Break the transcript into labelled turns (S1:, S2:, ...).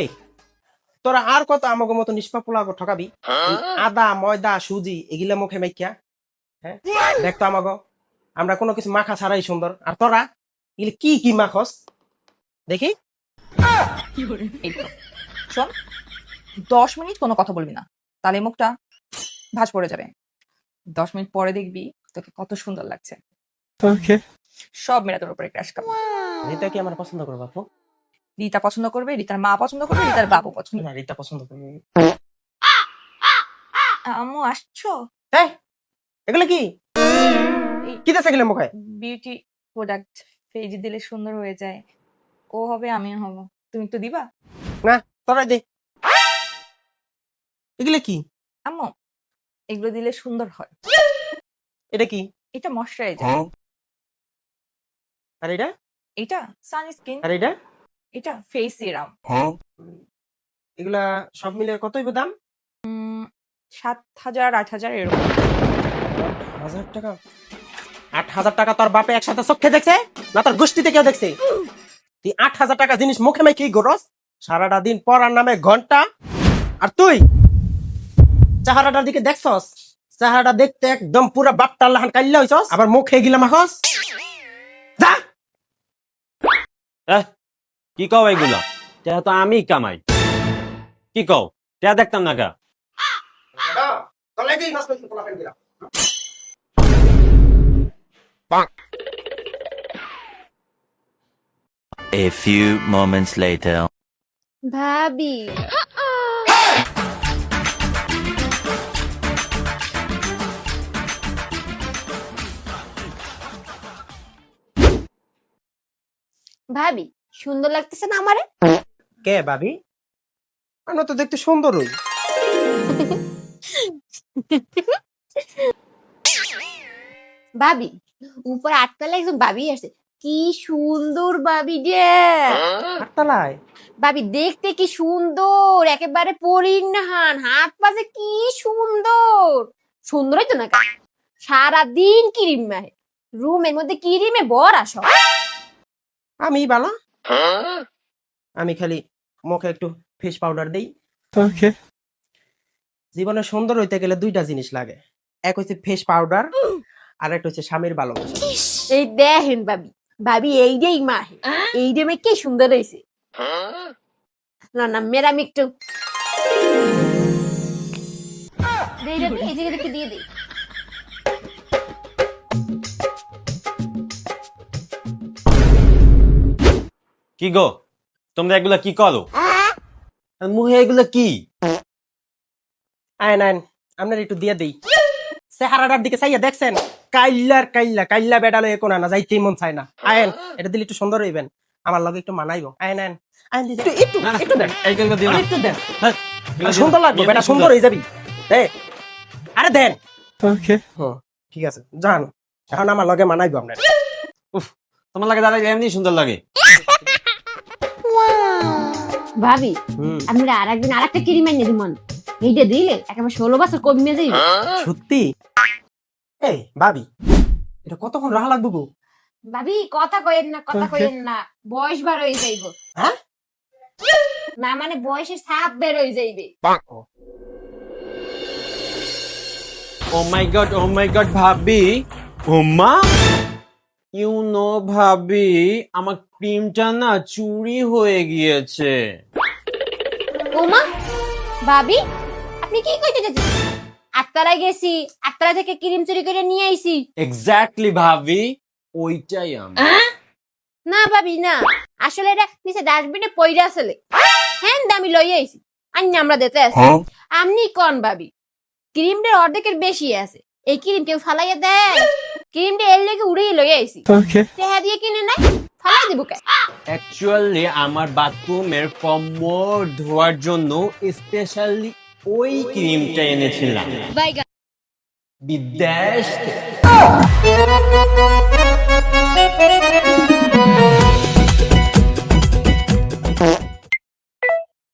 S1: এই তোরা আর কত আমাকে মতো নিষ্পাপলাগো ঠকাবি? আদা ময়দা সুজি এগুলা মুখে মাইকিয়া হ্যাঁ? দেখতো আমাগো আমরা কোনো কিছু মাখা ছাড়াই সুন্দর। আর তোরা এগুলি কি কি মাখস? দেখি।
S2: শোন দশ মিনিট কোনো কথা বলবি না। তাহলে মুখটা ভাঁজ পড়ে যাবে। দশ মিনিট পরে দেখবি তোকে কত সুন্দর লাগছে। সব মেয়েরা তোর উপরে ক্রাশ খাবে
S1: এটা কি আমার পছন্দ করবে আপু
S2: রিতা পছন্দ করবে রিতার মা পছন্দ করবে রিতার বাবু পছন্দ
S1: না রিতা পছন্দ করবে।
S2: আম্মু আসছো?
S1: এই এগুলো কি? কি দেশে গেলে মুখে?
S2: বিউটি প্রোডাক্ট ফেজি দিলে সুন্দর হয়ে যায়। ও হবে আমিও হব। তুমি তো দিবা?
S1: না তোরা দে। এগুলো কি?
S2: আম্মু এগুলো দিলে সুন্দর হয়।
S1: এটা কি?
S2: এটা ময়শ্চারাইজার।
S1: আর এটা?
S2: এটা সানস্ক্রিন।
S1: আর এটা?
S2: এটা ফেস সিরাম
S1: এগুলা সব মিলে কত হইব দাম
S2: সাত হাজার আট হাজার এরকম।
S1: হাজার টাকা? আট হাজার টাকা তোর বাপে একসাথে চোখে দেখছে? না তোর গোষ্ঠীতে কেউ দেখছে? তুই আট হাজার টাকা জিনিস মুখে কি গরস? সারাটা দিন পড়ার নামে ঘণ্টা। আর তুই? চাহারাটার দিকে দেখছস? চাহারাটা দেখতে একদম পুরো বাপটার লাহান কাইল্লা হইছস? আবার মুখে গিলা মাখস? যা!
S3: এহ, কি কও এগুলা? টেহা তো আমি কামাই। কি কও? টেহা দেখতাম না কা
S4: A few moments later.
S5: ভাবি। ভাবি সুন্দর লাগতেছে না আমারে?
S1: কে ভাবি আমরা তো দেখতে সুন্দরই।
S5: ভাবি উপরে আটতলা একজন ভাবি আছে কি সুন্দর ভাবি যে
S1: আটতলায়?
S5: ভাবি দেখতে কি সুন্দর একেবারে পরিণাহান হাত পাশে কি সুন্দর। সুন্দরই তো না সারা দিন ক্রিম মাহে। রুমের মধ্যে ক্রিমে বর আসো।
S1: আমি বালা? আমি খালি মুখে একটু ফেস পাউডার দেই। জীবনে সুন্দর হইতে গেলে দুইটা জিনিস লাগে। এক হচ্ছে ফেস পাউডার আর একটা হচ্ছে স্বামীর ভালোবাসা
S5: এই দেখেন ভাবি। ভাবি এই যে মাহে এই যে মেয়ে কি সুন্দর হয়েছে না না মেরাম একটু দিয়ে দিই।
S3: কি গো? তোমরা এগুলা কি করো? মুহে এগুলা কি?
S1: আয় নাইন আপনার একটু দিয়ে দেই। চেহারাটার দিকে চাইয়া দেখছেন? কাইল্লার কাইল্লা কাইল্লা বেডালো এ কোনা না যাইতেই মন চায় না। আয়েন এটা দিলে একটু সুন্দর হইবেন। আমার লগে একটু মানাইবো আয় নেন আইন দিদি একটু একটু একটু দেন। একটু দেন।
S3: হ্যাঁ,
S1: সুন্দর লাগবে বেটা সুন্দর হয়ে যাবি। দে। আরে দেন। হুম, ঠিক আছে। যান। এখন আমার লগে মানাইবো আপনার।
S3: উফ তোমার লাগে দাদা এমনি সুন্দর লাগে।
S5: ভাবি আপনারা আর একদিন আর একটা ক্রিম এনে দিমন এইটা দিলে একেবারে ষোলো বছর কমে যাইবে।
S1: সত্যি? এই ভাবি এটা কতক্ষণ রাহা লাগবে গো?
S5: ভাবি কথা কইেন না কথা কইেন না বয়স বার হয়ে যাইব।
S1: হ্যাঁ?
S5: না মানে বয়সের ছাপ বের হয়ে যাইবে।
S3: ও। মাই গড ও মাই গড ভাবি। ওমা ইউ নো ভাবি আমার ক্রিমটা না চুরি হয়ে গিয়েছে।
S5: ওমা ভাবি আপনি কি কইতে যাচ্ছেন গেছি থেকে ক্রিম চুরি করে নিয়ে আইছি।
S3: এক্স্যাক্টলি ভাবি ওইটাই আমি।
S5: না ভাবি না। আসলে এটা নিচে ডাস্টবিনে পইরা আসলে। হ্যাঁ আমি লই আইছি। আন্নি আমরা দিতে আছি। আপনি কোন ভাবি? ক্রিমটার অর্ধেকের বেশি আছে। এই ক্রিম কেউ ফালাইয়া দেয়? ক্রিমটা এর লেগে উড়ে লই আইছি চেহারা দিয়ে কিনে নাই ফালা দিব কে
S3: অ্যাকচুয়ালি আমার বাথরুমের কম্বর ধোয়ার জন্য স্পেশালি ওই ক্রিমটা এনেছিলাম। বিদেশ থেকে।